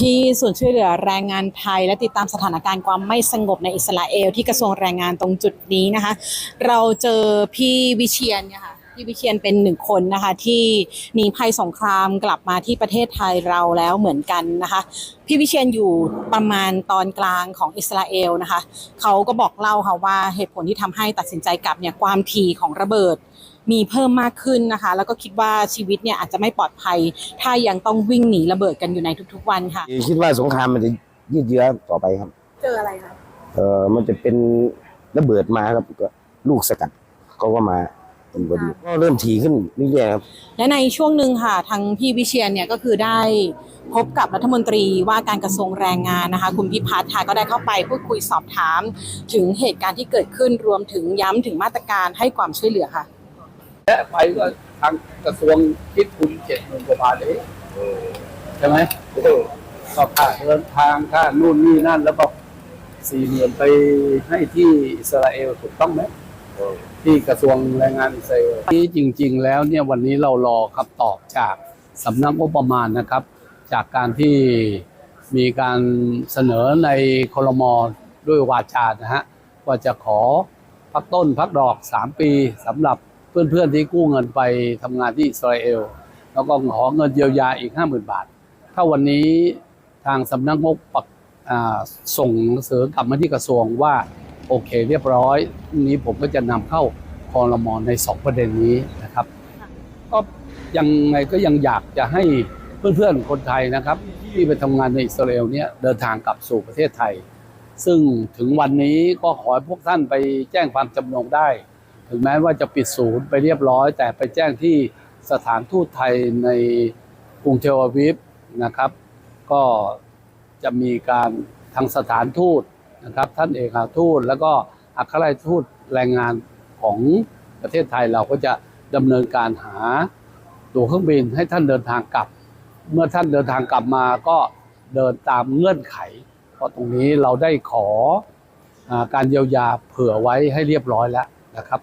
ที่ส่วนช่วยเหลือแรงงานไทย และติดตามสถานการณ์ความไม่สงบในอิสราเอล ที่กระทรวงแรงงานตรงจุดนี้นะคะ เราเจอพี่วิเชียนเนี่ยค่ะพี่วิเชียนเป็นหนึ่งคนนะคะ ที่หนีภัยสงครามกลับมาที่ประเทศไทยเราแล้วเหมือนกันนะคะ พี่วิเชียนอยู่ประมาณตอนกลางของอิสราเอลนะคะเขาก็บอกเล่าค่ะว่าเหตุผลที่ทำให้ตัดสินใจกลับเนี่ยความถี่ของระเบิด มีเพิ่มมากขึ้นนะคะ แล้วก็คิดว่าชีวิตเนี่ยอาจจะไม่ปลอดภัย ถ้ายังต้องวิ่งหนีระเบิดกันอยู่ในทุกๆวันค่ะ คิดว่าสงครามมันจะยืดเยื้อต่อไปครับ เจออะไรคะเออมันจะเป็นระเบิดมาครับก็ลูกสกัดเขาก็มาเป็นพอดีก็เริ่มถี่ขึ้นเรื่อยๆครับ และในช่วงหนึ่งค่ะทางพี่วิเชียนเนี่ยก็คือได้พบกับรัฐมนตรีว่าการกระทรวงแรงงานนะคะ คุณพิพัฒน์ค่ะก็ได้เข้าไปพูดคุยสอบถาม ถึงเหตุการณ์ที่เกิดขึ้นรวมถึงย้ำถึงมาตรการให้ความช่วยเหลือค่ะ และไปก็ทางกระทรวงคิดทุนเจ็ดหมื่นกว่าบาทเองใช่ไหมก็ค่าเดินทางค่านู่นนี่นั่นแล้วก็สี่หมื่นไปให้ที่อิสราเอลถูกต้องไหมที่กระทรวงแรงงานอิสราเอลที่จริง ๆ แล้วเนี่ยวันนี้เรารอคำตอบจากสำนักงบประมาณนะครับ จากการที่มีการเสนอในคลมด้วยวาจานะฮะว่าจะขอพักต้นพักดอก 3 ปีสำหรับ เพื่อนๆที่กู้เงินไปทำงานที่อิสราเอล แล้วก็ขอเงินเยียวยาอีก 50,000 บาท ถ้าวันนี้ทางสำนักงบปักส่งหนังสือกลับมาที่กระทรวงว่าโอเคเรียบร้อยนี้ผมก็จะนำเข้าคอรมอนใน 2 ประเด็นนี้นะครับ ก็ยังไงก็ยังอยากจะให้เพื่อนๆคนไทยนะครับ ที่ไปทำงานในอิสราเอลเนี่ยเดินทางกลับสู่ประเทศไทย ซึ่งถึงวันนี้ก็ขอให้พวกท่านไปแจ้งความจำนงได้ ถึงแม้ว่าจะปิดศูนย์ไปเรียบร้อย แต่ไปแจ้งที่สถานทูตไทยในกรุงเทลอาวิฟนะครับ ก็จะมีการทางสถานทูตนะครับ ท่านเอกอัครทูต แล้วก็อัครราชทูตแรงงานของประเทศไทยเราก็จะดำเนินการหาตั๋วเครื่องบินให้ท่านเดินทางกลับ เมื่อท่านเดินทางกลับมาก็เดินตามเงื่อนไข เพราะตรงนี้เราได้ขออการเยียวยาเผื่อไว้ให้เรียบร้อยแล้วนะครับ